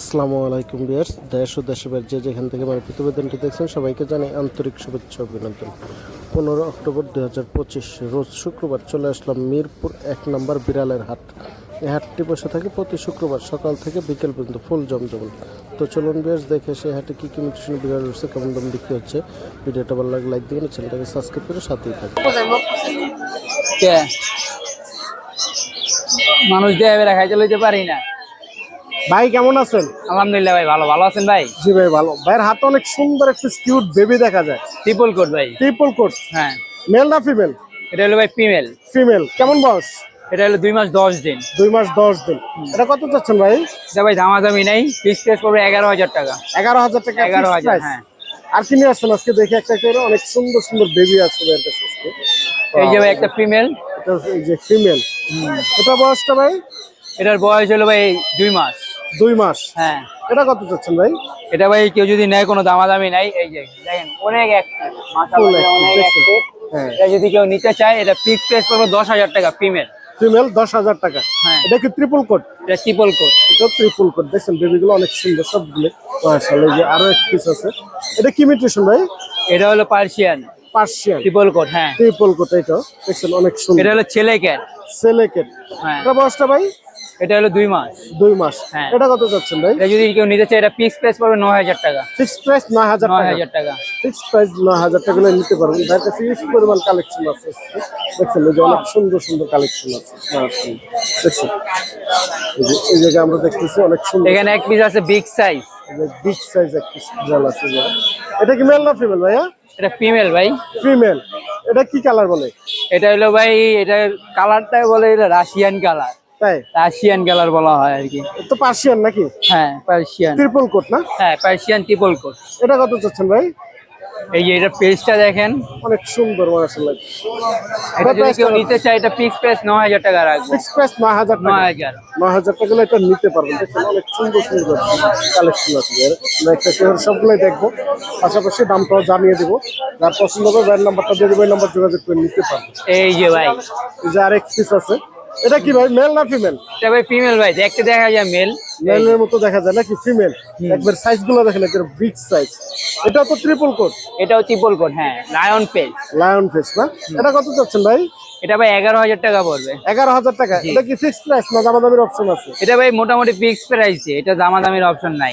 আসসালামু আলাইকুম বিয়ার্স দেশ ও দেশের যে যেখান থেকে আমার প্রতিবেদনটি দেখছেন সবাইকে জানাই আন্তরিক শুভেচ্ছা অভিনন্দন। পনেরো অক্টোবর দুই হাজার পঁচিশ, রোজ শুক্রবার চলে আসলাম মিরপুর এক নম্বর বিড়ালের হাট। এই হাটটি বসে থাকে প্রতি শুক্রবার সকাল থেকে বিকেল পর্যন্ত ফুল জমজমন তো চলুন বিয়ার্স দেখে সেই হাটে কী কী মিউটেশন বিড়াল রয়েছে, কেমন দাম বিক্রি হচ্ছে। ভিডিওটা ভালো লাগলে লাইক দিবেন, চ্যানেলটাকে সাবস্ক্রাইব করে সাথেই থাকবে মানুষ দিয়ে এবার খাইতে লইতে পারি না। ভাই কেমন আছেন? আলহামদুলিল্লাহ ভাই ভালো। ভালো আছেন ভাই? জি ভাই ভালো। ভাইয়ের হাতে অনেক সুন্দর একটা কিউট বেবি দেখা যায়। ট্রিপল কোট ভাই। ট্রিপল কোট হ্যাঁ। মেল না ফিমেল এটা হলো ভাই ফিমেল ফিমেল কেমন বয়স? এটা হলো দুই মাস দশ দিন। দুই মাস দশ দিন। এটা কত চাচ্ছেন ভাই? এটা ভাই দামাদামি নাই। ফিক্স প্রাইস পড়বে এগারো হাজার টাকা। এগারো হাজার টাকা এগারো হাজার। হ্যাঁ। আর কি নিয়ে আসছেন আজকে? দেখে একটা করে। অনেক সুন্দর সুন্দর বেবি আছে ভাইয়ের কাছে এই যে ভাই একটা ফিমেল এটা এই যে ফিমেল এটা বয়সটা ভাই? এটার বয়স হলো ভাই দুই মাস। দুই মাস? হ্যাঁ। এটা কত চাচ্ছেন ভাই? এটা ভাই কেউ যদি নেয় কোনো দামাদামি নাই। এই যে দেখেন অনেক হ্যাঁ। এটা যদি কেউ নিতে চায় এটা পিক প্রাইস পড়বে দশ হাজার টাকা ফিমেল ফিমেল দশ হাজার টাকা। হ্যাঁ। এটা কি ট্রিপল কোট এটা ট্রিপল কোট এটা ট্রিপল কোট দেখছেন? বেবিগুলো অনেক সুন্দর সবগুলো। মাশাআল্লাহ এই যে আরও এক পিস আছে। এটা কি মিউটেশন ভাই? এটা হলো পার্সিয়ান পার্সিয়ান ট্রিপল কোট হ্যাঁ। ট্রিপল কোট এটা দেখছেন অনেক সুন্দর। এটা হলো ছেলে ক্যাট সেলেকেট হ্যাঁ। এটা বয়সটা ভাই? এটা হলো দুই মাস। দুই মাস। হ্যাঁ। এটা কত যাচ্ছেন ভাই? এটা যদি কেউ নিতে চায় এটা ফিক্স প্রাইস পড়বে নয় হাজার টাকা। ফিক্স প্রাইস নয় হাজার নয় হাজার টাকা। ফিক্স প্রাইস নয় হাজার টাকা নিতে পারবেন। তার কাছে ইউজ পরিমাণ কালেকশন আছে। দেখছেন যে অনেক সুন্দর সুন্দর কালেকশন আছে। মাশাআল্লাহ। দেখছেন? এই জায়গায় আমরা দেখতেছি অনেক সুন্দর। এখানে এক পিস আছে বিগ সাইজ বিগ সাইজ একটা বিড়াল আছে এটা কি মেল না ফিমেল ভাইয়া? এটা ফিমেল ভাই। ফিমেল এটা কি কালার বলে? এটা হলো ভাই এটা কালারটাই বলে এটা রাশিয়ান কালার তাই? রাশিয়ান কালার বলা হয় আর কি। তো পার্সিয়ান নাকি? হ্যাঁ পার্সিয়ান ট্রিপল কোট না? হ্যাঁ পার্সিয়ান ট্রিপল কোট এটা কত চাচ্ছেন ভাই? এই যে এটা পেজটা দেখেন। অনেক সুন্দর মাশাআল্লাহ। এটা যদি কেউ নিতে চায় এটা ফিক্স প্রাইস হাজার টাকা রাখব। ফিক্স প্রাইস হাজার টাকা। নয় হাজার। নয় হাজার টাকা হলে এটা নিতে পারবেন। দেখছেন অনেক সুন্দর সুন্দর কালেকশন আছে। আমরা একটা শহর সবগুলোই দেখব। পাশাপাশি দামটাও জানিয়ে দেবো। যার পছন্দ হবে ব্যান্ড নাম্বারটা দিয়ে দেবো এই নাম্বার যোগাযোগ করে নিতে পারবেন। এই যে ভাই। এই যে আরেক পিস আছে। এটা কি ভাই মেল না ফিমেল এটা ভাই ফিমেল ভাই দেখতে দেখা যায় মেল মেলের মতো দেখা যায় নাকি ফিমেল একবার সাইজগুলো দেখেন একবার বিগ সাইজ এটা তো ট্রিপল কোট এটাও ট্রিপল কোট হ্যাঁ লায়ন পেজ লায়ন ফেস না? এটা কত চাচ্ছেন ভাই? এটা ভাই এগারো হাজার টাকা পড়বে। এগারো হাজার টাকা। এটা কি ফিক্সড প্রাইস না দামাদামির অপশন আছে? এটা ভাই মোটামুটি ফিক্স প্রাইসে এটা জামা দামাদামির অপশন নাই।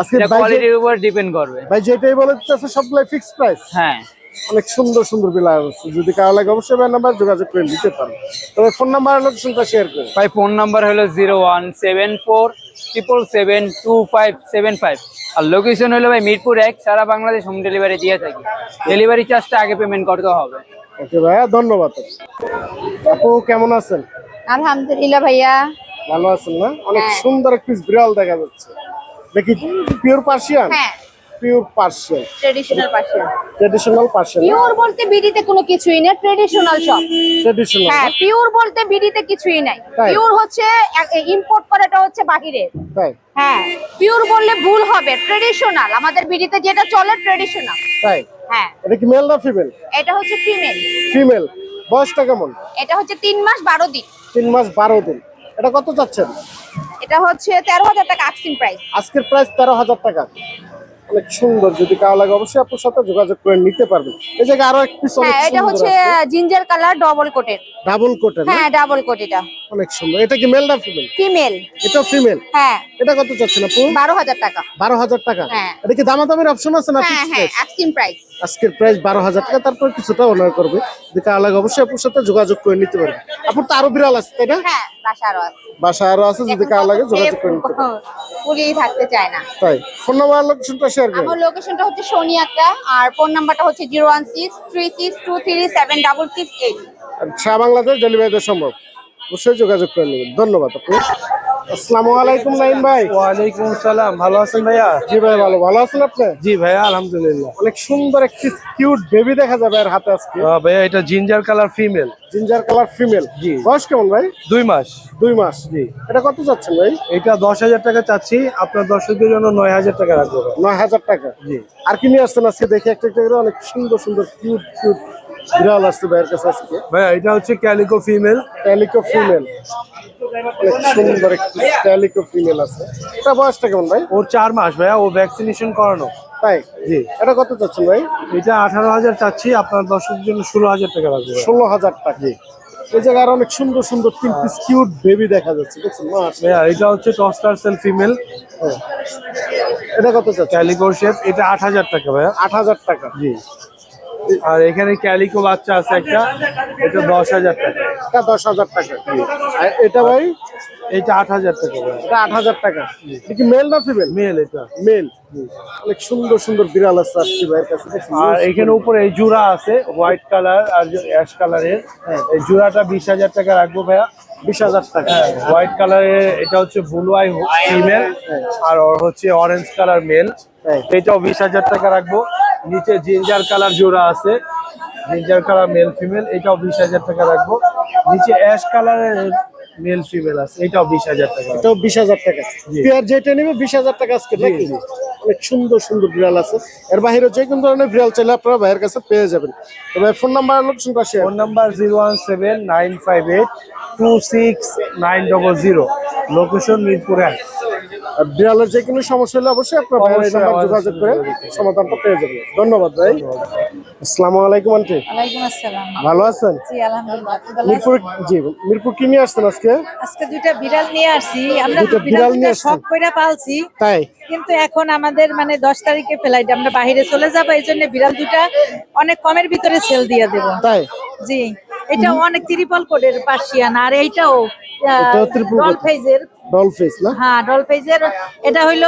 আজকে কোয়ালিটির উপর ডিপেন্ড করবে। ভাই যেটাই বলে দিতেছে সবগুলাই ফিক্সড প্রাইস হ্যাঁ। অনেক সুন্দর সুন্দর বিলাস আছে। যদি কারও লাগে অবশ্যই ভাই নাম্বার যোগাযোগ করে নিতে পারেন। তবে ফোন নাম্বার আর লোকেশনটা শেয়ার করুন। ভাই ফোন নাম্বার হলো zero one seven four triple seven two five seven five. আর লোকেশন হলো ভাই মিরপুর এক সারা বাংলাদেশ হোম ডেলিভারি দিয়ে থাকি। ডেলিভারি চার্জটা আগে পেমেন্ট করতে হবে। ওকে ভাইয়া ধন্যবাদ। আপু কেমন আছেন? আলহামদুলিল্লাহ ভাইয়া। ভালো আছেন না? অনেক হ্যাঁ। সুন্দর একটি বিড়াল দেখা যাচ্ছে। দেখি পিওর পার্সিয়ান হ্যাঁ। Pure Persian traditional Persian pure বলতে বিডিতে কোনো কিছুই না ট্রেডিশনাল সব। ট্রেডিশনাল হ্যাঁ পিওর বলতে বিডিতে কিছুই নাই। পিওর হচ্ছে ইম্পোর্ট করাটা হচ্ছে বাহিরের তাই। হ্যাঁ পিওর বললে ভুল হবে ট্রেডিশনাল আমাদের বিডিতে যেটা চলে ট্রেডিশনাল তাই। হ্যাঁ। এটা কি মেল না ফিমেল এটা হচ্ছে ফিমেল ফিমেল বয়সটা কেমন? এটা হচ্ছে তিন মাস বারো দিন। তিন মাস বারো দিন। এটা কত চাচ্ছেন? এটা হচ্ছে তেরো হাজার টাকা আক্সিন প্রাইস আজকের প্রাইস তেরো হাজার টাকা। অনেক সুন্দর যদি কারও লাগে অবশ্যই আপুর সাথে যোগাযোগ করে নিতে পারবেন। এই জায়গায় আরও এক পিস অনেক হ্যাঁ এটা হচ্ছে জিঞ্জার কালার ডবল কোটের ডাবল কোটের হ্যাঁ ডাবল কোট এটা অনেক সুন্দর। এটা কি মেল না ফিমেল ফিমেল এটা ফিমেল হ্যাঁ। এটা কত চাচ্ছেন আপু? বারো হাজার টাকা। বারো হাজার টাকা? হ্যাঁ। এটা কি দামাদামের অপশন আছে না হ্যাঁ ফিক্স হ্যাঁ প্রাইস প্রাইস আজকের প্রাইস বারো হাজার টাকা তারপর কিছুটা অনার করবে। যদি কারও লাগে অবশ্যই আপুর সাথে যোগাযোগ করে নিতে পারবে আপুর তো আরও বিড়াল আছে তাই না? হ্যাঁ বাসা আরও আছে। বাসা আরও আছে যদি কারও লাগে যোগাযোগ করে নিতে পারবে পুরিয়েই থাকতে চায় না। তাই ফোন নাম্বার লোকেশনটা শেয়ার করুন আমার লোকেশনটা হচ্ছে সোনিয়াটা আর ফোন নাম্বারটা হচ্ছে zero one six three six two three seven double six eight. আর সারা বাংলাদেশ ডেলিভারি দেওয়া সম্ভব। অবশ্যই যোগাযোগ করে নেবেন। ধন্যবাদ আপু আসসালামু আলাইকুম নাইম ভাই। ওয়ালাইকুম সালাম ভালো আছেন ভাইয়া? জি ভাই ভালো। ভালো আছেন আপনি? জি ভাইয়া আলহামদুলিল্লাহ। অনেক সুন্দর একটি কিউট বেবি দেখা যাবে আর হাতে আজকে। ভাইয়া এটা ginger colour female ginger colour female জি। বয়স কেমন ভাই? দুই মাস। দুই মাস। জি। এটা কত যাচ্ছেন ভাই? এটা দশ হাজার টাকা চাচ্ছি। আপনার দর্শকদের জন্য নয় হাজার টাকা রাখব। নয় হাজার টাকা। জি। আর কি নিয়ে আসছেন আজকে? দেখে একটা একটা করে। অনেক সুন্দর সুন্দর কিউট কিউট বিড়াল আসছে ভাইয়ের কাছে আজকে। ভাইয়া এটা হচ্ছে ক্যালিকো ফিমেল ক্যালিকো ফিমেল সুন্দর একটি ক্যালিকো ফিমেল আছে। এটা বয়সটা কেমন ভাই? ওর চার মাস ভাইয়া ও ভ্যাকসিনেশন করানো। তাই? জি। এটা কত চাচ্ছেন ভাই? এটা আঠারো হাজার চাচ্ছি আপনার দর্শকদের জন্য ষোলো হাজার টাকা লাগবে। ষোলো হাজার টাকা। এই জায়গায় আরও অনেক সুন্দর সুন্দর তিন পিস কিউট বেবি দেখা যাচ্ছে দেখছেন? এটা হচ্ছে টস্টার সেল ফিমেল এটা কত চাচ্ছেন? ক্যালিকো শেপ এটা আট হাজার টাকা ভাইয়া। আট হাজার টাকা। জি। আর এখানে ক্যালিকো বাচ্চা আছে একটা এটা দশ হাজার টাকা। দশ হাজার টাকা। আর এটা ভাই এটা আট হাজার টাকা এটা আট হাজার টাকা। কি মেল না ফিমেল? মেল এটা। মেল। অনেক সুন্দর সুন্দর বিড়াল আছে আসছি ভাইয়ের কাছে আর এখানে উপরে এই জুড়া আছে হোয়াইট কালার আর অ্যাশ কালারের। এই জুড়াটা বিশ হাজার টাকা রাখব ভাইয়া। বিশ হাজার টাকা। হোয়াইট কালারের এটা হচ্ছে ব্লু আই ফিমেল আর হচ্ছে অরেঞ্জ কালার মেল। এটাও বিশ হাজার টাকা রাখব। নিচে জিঞ্জার কালার জোড়া আছে। জিঞ্জার কালার মেল ফিমেল এটাও বিশ হাজার টাকা রাখব। নিচে অ্যাশ কালারের মেল ফিমেল আছে এটাও বিশ হাজার টাকা এটাও বিশ হাজার টাকা। পেয়ার যেটা নেবে বিশ হাজার টাকা আজকে নাকি? অনেক সুন্দর সুন্দর বিড়াল আছে। এর বাইরে যে কোনো ধরনের বিড়াল চাইলে আপনারা ভাইয়ের কাছে পেয়ে যাবেন। তবে ফোন নাম্বার আলোক শুনতে আসে phone number zero one seven nine five eight two six nine double zero location Mirpur এক। বিড়ালের যে কোনো সমস্যা হলে অবশ্যই আপনার ভাইয়ের নাম্বার যোগাযোগ করে সমাধানটা পেয়ে যাবেন। ধন্যবাদ ভাই। আসসালামু আলাইকুম আন্টি। ওয়ালাইকুম আসসালাম। ভালো আছেন? জি আলহামদুলিল্লাহ মিরপুর জি মিরপুর কি নিয়ে আসছেন আজকে? আজকে দুইটা বিড়াল নিয়ে আসছি। আমরা দুইটা তো বিড়াল বিড়াল নিয়ে শখ কইরা পালছি। তাই? কিন্তু এখন আমাদের মানে দশ তারিখে ফ্লাইট আমরা বাইরে চলে যাব এই জন্য বিড়াল দুইটা অনেক কমের ভিতরে সেল দিয়ে দেব। তাই? জি এটা অনেক ত্রিপল কোডের পার্সিয়ান আর এইটাও এটাও triple coat। ডল ফেস না? হ্যাঁ ডল ফেজের এটা হইল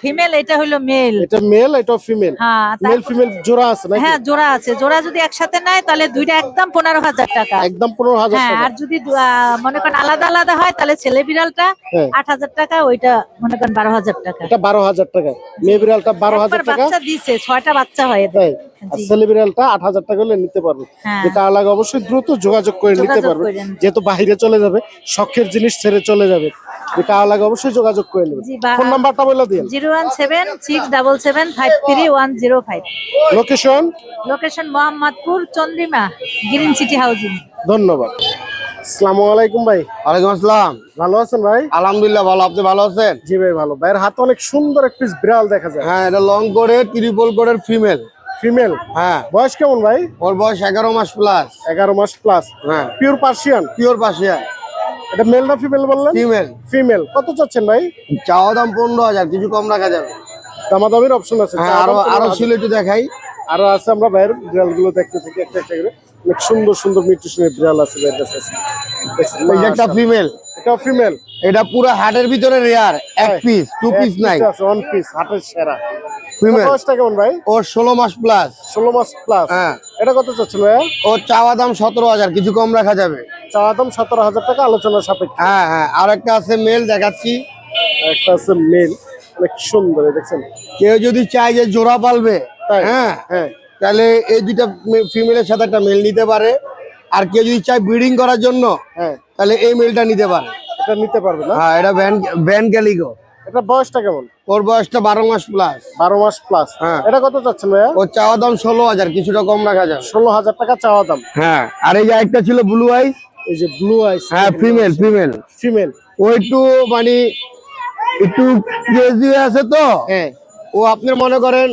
ফিমেল এটা হইল মেল এটা মেল এটা ফিমেল হ্যাঁ মেল ফিমেল জোড়া আছে নাকি? হ্যাঁ জোড়া আছে। জোড়া যদি একসাথে নেয় তাহলে দুইটা একদম পনেরো হাজার টাকা। একদম পনেরো হাজার হ্যাঁ টাকা। আর যদি মনে করেন আলাদা আলাদা হয় তাহলে ছেলে বিড়ালটা হ্যাঁ। আট হাজার টাকা ওইটা মনে করেন বারো হাজার টাকা। এটা বারো হাজার টাকা। মেয়ে বিড়ালটা বারো হাজার একবার টাকা। বাচ্চা দিছে ছয়টা বাচ্চা হয় এদের। আর ছেলে বিড়ালটা আট হাজার টাকা হলে নিতে পারবে। হ্যাঁ। যেটা আলাদা অবশ্যই দ্রুত যোগাযোগ করে নিতে পারবে। যেহেতু বাইরে চলে যাবে শখের জিনিস ছেড়ে চলে যাবে। যেটা আলাদা অবশ্যই যোগাযোগ করে নেবে জি, বা- ফোন নাম্বারটা বলে দিন। Zero one seven six double seven five three one zero five. Location location Mohammadpur Chandrima green city housing ধন্যবাদ। আসসালামু আলাইকুম ভাই। ওয়ালাইকুম আসসালাম। ভালো আছেন ভাই? আলহামদুলিল্লাহ ভালো। আপনি ভালো আছেন? জি ভাই ভালো। ভাইয়ের হাতে অনেক সুন্দর এক পিস বিড়াল দেখা যায়। হ্যাঁ এটা লং কোডের ত্রিপল কোডের ফিমেল ফিমেল হ্যাঁ। বয়স কেমন ভাই? ওর বয়স এগারো মাস প্লাস এগারো মাস প্লাস হ্যাঁ। পিওর পার্সিয়ান পিওর পাশিয়া এটা মেল না ফিমেল বললেন? ফিমেল ফিমেল কত চাচ্ছেন ভাই? চাওয়া দাম পনেরো হাজার কিছু কম রাখা যাবে। দামাদামির অপশন আছে। হ্যাঁ আরও আরও ছিল একটু দেখাই। আরও আছে আমরা বাইরের বিড়ালগুলো দেখতে থাকি একটা একটা করে। অনেক সুন্দর সুন্দর নিউট্রিশনের বিড়াল আছে ভাইয়ের কাছে। একটা ফিমেল এটাও ফিমেল এটা পুরো হাটের ভিতরে রেয়ার এক পিস টু পিস নাই। ওয়ান পিস হাটের সেরা। ফিমেল বয়সটা কেমন ভাই? ওর ষোলো মাস প্লাস ষোলো মাস প্লাস হ্যাঁ। এটা কত চাচ্ছেন ভাইয়া? ওর চাওয়া দাম সতেরো হাজার কিছু কম রাখা যাবে। চাওয়া দাম সতেরো হাজার টাকা আলোচনা সাপেক্ষে। হ্যাঁ হ্যাঁ আর একটা আছে মেল দেখাচ্ছি। একটা আছে মেল অনেক সুন্দর দেখছেন। কেউ যদি চায় যে জোড়া পালবে হ্যাঁ হ্যাঁ। তাহলে এই দুইটা ফিমেলের সাথে একটা মেল নিতে পারে। আর কেউ যদি চায় ব্রিডিং করার জন্য হ্যাঁ। তাহলে এই মেলটা নিতে পারে। এটা নিতে পারবে না? হ্যাঁ এটা ভ্যান ভ্যান ক্যালিগো এটা বয়সটা কেমন? ওর বয়সটা বারো মাস প্লাস বারো মাস প্লাস হ্যাঁ। এটা কত চাচ্ছেন ভাইয়া? ওর চাওয়া দাম ষোলো হাজার কিছুটা কম রাখা যাবে। ষোলো হাজার টাকা চাওয়া দাম। হ্যাঁ আর এই যে একটা ছিল ব্লু আইস এই যে ব্লু আইস হ্যাঁ ফিমেল ফিমেল ফিমেল ও একটু মানে একটু ক্রেজি হয়ে আছে তো। হ্যাঁ। ও আপনি মনে করেন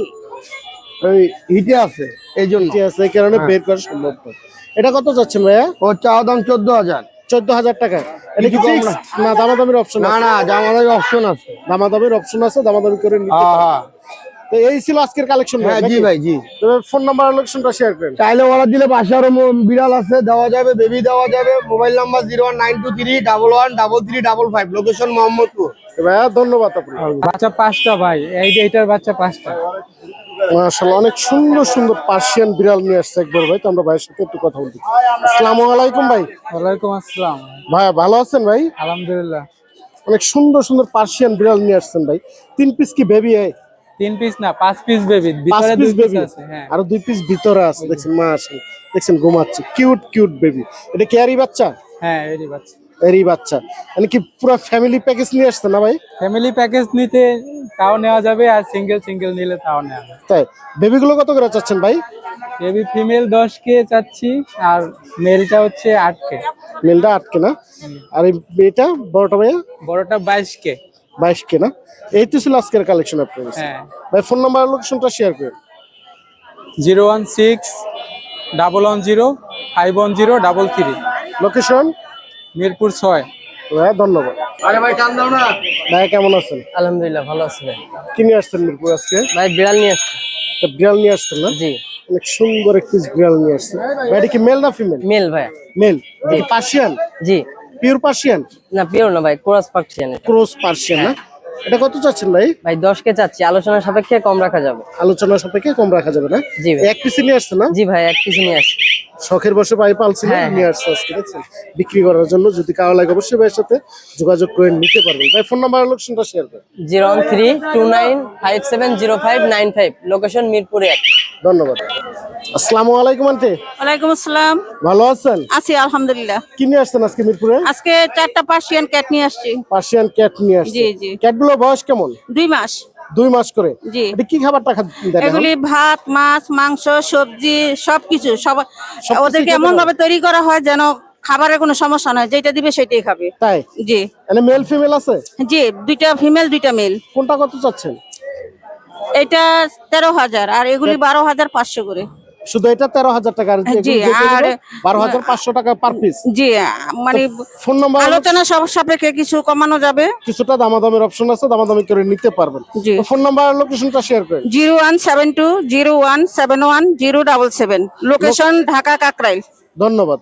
ওই হিটে আছে। এই জন্য। ঠিক আছে এই কারণে বের করা সম্ভব না। এটা কত চাচ্ছেন ভাইয়া? ওর চাওয়া দাম চোদ্দ হাজার। চোদ্দ হাজার টাকা। এটা কি না। দামাদামির অপশন না না জামাদের অপশন আছে। দামাদামির অপশন আছে দামাদামি করে নিতে হ্যাঁ হ্যাঁ। তো এই ছিল আজকের কালেকশন হ্যাঁ জি ভাই জি। তবে ফোন নাম্বার আর লোকেশনটা শেয়ার করেন। চাইলে অর্ডার দিলে পাশে আরও বিড়াল আছে দেওয়া যাবে বেবি দেওয়া যাবে। Mobile number zero one nine two three double one double three double five location Mohammadpur. ভাইয়া ধন্যবাদ আপনাকে। বাচ্চা পাঁচটা ভাই এই এইটার বাচ্চা পাঁচটা। মাশাআল্লাহ অনেক সুন্দর সুন্দর পার্সিয়ান বিড়াল নিয়ে আসছে একবার ভাই তো আমরা ভাইয়ের সাথে একটু কথা বলছি আসসালামু আলাইকুম ভাই। ওয়ালাইকুম আসসালাম। ভাই ভালো আছেন ভাই? আলহামদুলিল্লাহ। অনেক সুন্দর সুন্দর পার্সিয়ান বিড়াল নিয়ে আসছেন ভাই। তিন পিস কি বেবি তিন পিস না পাঁচ পিস বেবি ভিতরে পিস বেবি আছে হ্যাঁ। আরও দুই পিস ভিতরে আছে দেখছেন মাশাআল্লাহ। দেখছেন ঘুমাচ্ছে। কিউট কিউট বেবি এটা কেয়ারি বাচ্চা? হ্যাঁ এরই বাচ্চা। এরই বাচ্চা। মানে কি পুরো ফ্যামিলি প্যাকেজ নিয়ে আসছেন না ভাই? ফ্যামিলি প্যাকেজ নিতে তাও নেওয়া যাবে আর সিঙ্গেল সিঙ্গেল নিলে তাও নেওয়া যাবে। তাই বেবিগুলো কত করে চাচ্ছেন ভাই? বেবি ফিমেল দশ কে চাচ্ছি আর মেলটা হচ্ছে আট কে। মেলটা আটকে না? আর মেয়েটা বড়টা ভাইয়া? বড়টা বাইশ কে। বাইশ কে না এই তো ছিল আজকের কালেকশন আপনার কাছে। হ্যাঁ। ভাই ফোন নাম্বার লোকেশনটা শেয়ার করেন। Zero one six double one zero five one zero double three. Location Mirpur ছয়। ভাইয়া ধন্যবাদ। আরে ভাই টান দাও না। ভাইয়া কেমন আছেন? আলহামদুলিল্লাহ ভালো আছি ভাই। কি নিয়ে আসছেন মিরপুর আজকে? ভাই বিড়াল নিয়ে আসছি। একটা বিড়াল নিয়ে আসছেন না? জি। অনেক সুন্দর একটি বিড়াল নিয়ে আসছেন। ভাই এটা কি মেল না ফিমেল মেল ভাই। মেল পার্সিয়ান জি। পিওর পার্সিয়ান না পিওর না ভাই কোরাস এটা। ক্রস পার্সিয়ান না? এটা কত চাচ্ছেন ভাই? ভাই দশ কে চাচ্ছি আলোচনার সাপেক্ষে কম রাখা যাবে। আলোচনার সাপেক্ষে কম রাখা যাবে না? জি ভাই। এক পিসে নিয়ে আসছে না? জি ভাই এক কিছু নিয়ে আসছি। শখের বসে পাই পালছিল হ্যাঁ, নিয়ে আসছে আজকে দেখছেন? বিক্রি করার জন্য যদি কারও লাগে অবশ্যই ভাইয়ের সাথে যোগাযোগ করে নিতে পারবেন। ভাই ফোন নাম্বার লোকেশনটা শেয়ার করেন। Zero one three two nine five seven zero five nine five location Mirpur এক। ধন্যবাদ। আসসালামু আলাইকুম আন্টি। ওয়ালাইকুম আসসালাম। ভালো আছেন? আছি আলহামদুলিল্লাহ। কি নিয়ে আসছেন আজকে মিরপুরে? আজকে চারটা পার্সিয়ান ক্যাট নিয়ে আসছি। পার্সিয়ান ক্যাট নিয়ে আসছে জি, জি। ক্যাটগুলো বয়স কেমন? দুই মাস। দুই মাস করে। জি। এটা কি খাবারটা দেন এগুলি ভাত মাছ মাংস সবজি সবকিছু। সব ওদেরকে এমন ভাবে তৈরি করা হয় যেন খাবারের কোনো সমস্যা নয়। যেটা দিবে সেটাই খাবে। তাই? জি। মানে মেল ফিমেল আছে? জি দুইটা ফিমেল দুইটা মেল কোনটা কত চাচ্ছেন? এটা তেরো হাজার আর এগুলি বারো হাজার পাঁচশো করে। শুধু এটা তেরো হাজার টাকা আর বারো হাজার পাঁচশো টাকা পার পিস জি মানে ফোন নম্বর আলোচনা সব সাপেক্ষে কিছু কমানো যাবে। কিছুটা দামাদামের অপশন আছে দামাদামি করে নিতে পারবেন। ফোন নাম্বার লোকেশনটা শেয়ার করেন। Zero one seven two zero one seven one zero double seven. Location Dhaka Kakrail. ধন্যবাদ।